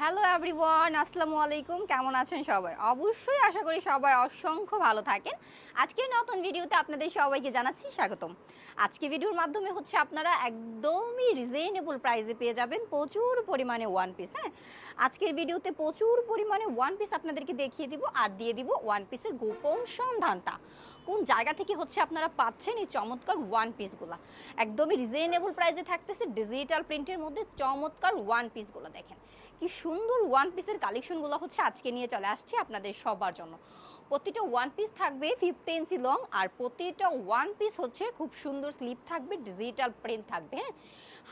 Hello everyone আসসালামু আলাইকুম কেমন আছেন সবাই? অবশ্যই আশা করি সবাই অসংখ্য ভালো থাকেন। আজকের নতুন ভিডিওতে আপনাদের সবাইকে জানাচ্ছি স্বাগতম। আজকে ভিডিওর মাধ্যমে হচ্ছে আপনারা একদমই রিজনেবল প্রাইসে পেয়ে যাবেন প্রচুর পরিমাণে ওয়ান পিস হ্যাঁ? আজকের ভিডিওতে প্রচুর পরিমাণে ওয়ান পিস আপনাদেরকে দেখিয়ে দিব আর দিয়ে দিব ওয়ান পিসের গোপন সন্ধানটা। কোন জায়গা থেকে হচ্ছে আপনারা পাচ্ছেন এই চমৎকার ওয়ান পিসগুলো একদমই রিজনেবল প্রাইসে থাকতেছে ডিজিটাল প্রিন্টের মধ্যে চমৎকার ওয়ান পিসগুলো দেখেন। কি সুন্দর ওয়ান পিসের কালেকশনগুলো হচ্ছে আজকে নিয়ে চলে আসছে আপনাদের সবার জন্য। প্রতিটা ওয়ান পিস থাকবে ফিফটি ইঞ্চি লং আর প্রতিটা ওয়ান পিস হচ্ছে খুব সুন্দর স্লিপ থাকবে ডিজিটাল প্রিন্ট থাকবে হ্যাঁ?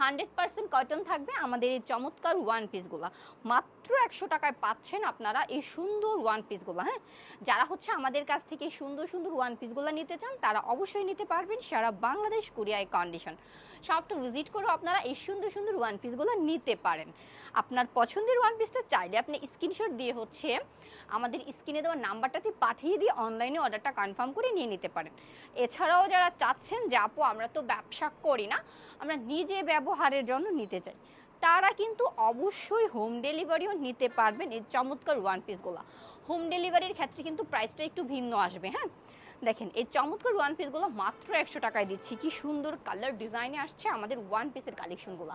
হান্ড্রেড পার্সেন্ট কটন থাকবে আমাদের এই চমৎকার ওয়ান পিসগুলো মাত্র একশো টাকায় পাচ্ছেন আপনারা এই সুন্দর ওয়ান পিসগুলো হ্যাঁ? যারা হচ্ছে আমাদের কাছ থেকে সুন্দর সুন্দর ওয়ান পিসগুলো নিতে চান, তারা অবশ্যই নিতে পারবেন সারা বাংলাদেশ কুরিয়ায় কন্ডিশন শপটা ভিজিট করে আপনারা এই সুন্দর সুন্দর ওয়ান পিসগুলো নিতে পারেন। আপনার পছন্দের ওয়ান পিসটা চাইলে আপনি স্ক্রিনশট দিয়ে হচ্ছে আমাদের স্ক্রিনে দেওয়া নাম্বারটাতে পাঠিয়ে দিয়ে অনলাইনে অর্ডারটা কনফার্ম করে নিয়ে নিতে পারেন। এছাড়াও যারা চাচ্ছেন যে, আপু, আমরা তো ব্যবসা করি না, আমরা নিজে ব্যবহারের জন্য নিতে চাই। তারা কিন্তু অবশ্যই হোম ডেলিভারিও নিতে পারবেন। এই চমৎকার ওয়ান পিসগুলো হোম ডেলিভারির ক্ষেত্রে কিন্তু প্রাইসটা একটু ভিন্ন আসবে হ্যাঁ? দেখেন, এই চমৎকার ওয়ান পিসগুলো মাত্র একশো টাকায় দিচ্ছি। কি সুন্দর কালার ডিজাইনে আসছে আমাদের ওয়ান পিসের কালেকশনগুলো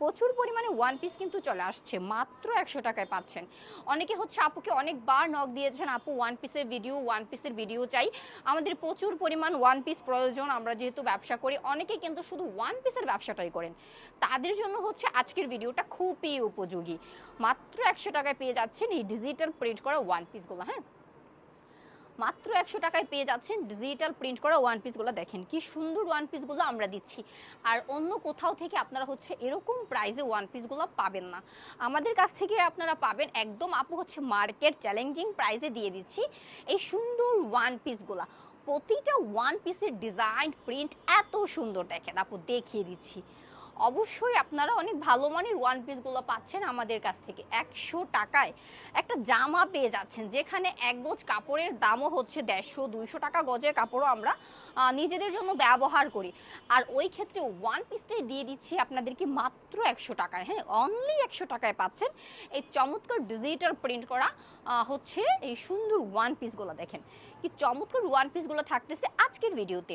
প্রচুর পরিমাণে ওয়ান পিস কিন্তু চলে আসছে, মাত্র একশো টাকায় পাচ্ছেন। অনেকে হচ্ছে আপুকে অনেকবার নক দিয়েছেন, আপু ওয়ান পিসের ভিডিও ওয়ান পিসের ভিডিও চাই। আমাদের প্রচুর পরিমাণ ওয়ান পিস প্রয়োজন, আমরা যেহেতু ব্যবসা করি, অনেকে কিন্তু শুধু ওয়ান পিসের ব্যবসাটাই করেন। তাদের জন্য হচ্ছে আজকের ভিডিওটা খুবই উপযোগী। মাত্র একশো টাকায় পেয়ে যাচ্ছেন এই ডিজিটাল প্রিন্ট করা ওয়ান পিসগুলো হ্যাঁ? মাত্র একশো টাকায় পেয়ে যাচ্ছেন ডিজিটাল প্রিন্ট করা ওয়ান পিসগুলো দেখেন কি সুন্দর ওয়ান পিসগুলো আমরা দিচ্ছি। আর অন্য কোথাও থেকে আপনারা হচ্ছে এরকম প্রাইসে ওয়ান পিসগুলো পাবেন না। আমাদের কাছ থেকে আপনারা পাবেন একদম আপু হচ্ছে মার্কেট চ্যালেঞ্জিং প্রাইসে দিয়ে দিচ্ছি এই সুন্দর ওয়ান পিসগুলো প্রতিটা ওয়ান পিসের ডিজাইন প্রিন্ট এত সুন্দর দেখেন আপু, দেখিয়ে দিচ্ছি। অবশ্যই আপনারা অনেক ভালো মানের ওয়ান পিসগুলো পাচ্ছেন আমাদের কাছ থেকে। একশো টাকায় একটা জামা পেয়ে যাচ্ছেন, যেখানে এক গজ কাপড়ের দামও হচ্ছে দেড়শো, দুইশো টাকা গজের কাপড়ও আমরা নিজেদের জন্য ব্যবহার করি। আর ওই ক্ষেত্রে ওয়ান পিসটাই দিয়ে দিচ্ছি আপনাদেরকে মাত্র একশো টাকায়। হ্যাঁ অনলি একশো টাকায় পাচ্ছেন। এই চমৎকার ডিজিটাল প্রিন্ট করা হচ্ছে এই সুন্দর ওয়ান পিসগুলো দেখেন। কি চমৎকার ওয়ান পিসগুলো থাকতেছে আজকের ভিডিওতে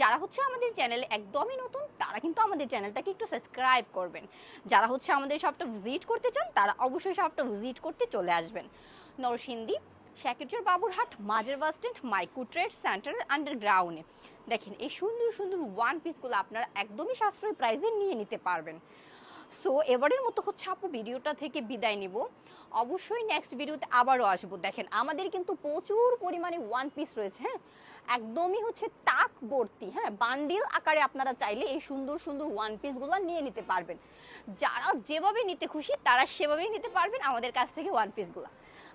যারা হচ্ছে আমাদের চ্যানেলে একদমই নতুন, তারা কিন্তু আমাদের চ্যানেলটাকে একটু সাবস্ক্রাইব করবেন। যারা হচ্ছে আমাদের শপটা ভিজিট করতে চান, তারা অবশ্যই শপটা ভিজিট করতে চলে আসবেন। নরসিংদী শ্যাকেচর বাবুরহাট, মাজার বাস স্ট্যান্ড মাইকু ট্রেড সেন্টারের আন্ডারগ্রাউন্ডে দেখেন, এই সুন্দর সুন্দর ওয়ান পিসগুলো আপনারা একদমই সাশ্রয়ী প্রাইসে নিয়ে নিতে পারবেন। সো এবারের মতো হচ্ছে আপু ভিডিওটা থেকে বিদায় নিব। অবশ্যই নেক্সট ভিডিওতে আবারও আসব। দেখেন, আমাদের কিন্তু প্রচুর পরিমাণে ওয়ান পিস রয়েছে হ্যাঁ? একদমই হচ্ছে তাক ভর্তি হ্যাঁ? বান্ডিল আকারে আপনারা চাইলে এই সুন্দর সুন্দর ওয়ান পিসগুলো নিয়ে নিতে পারবেন। যারা যেভাবে নিতে খুশি, তারা সেভাবেই নিতে পারবেন আমাদের কাছ থেকে ওয়ান পিসগুলো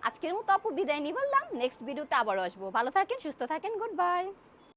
আজকের মতো আপু বিদায় নিয়ে বললাম নেক্সট ভিডিওতে আবারও আসব। ভালো থাকেন, সুস্থ থাকেন গুড বাই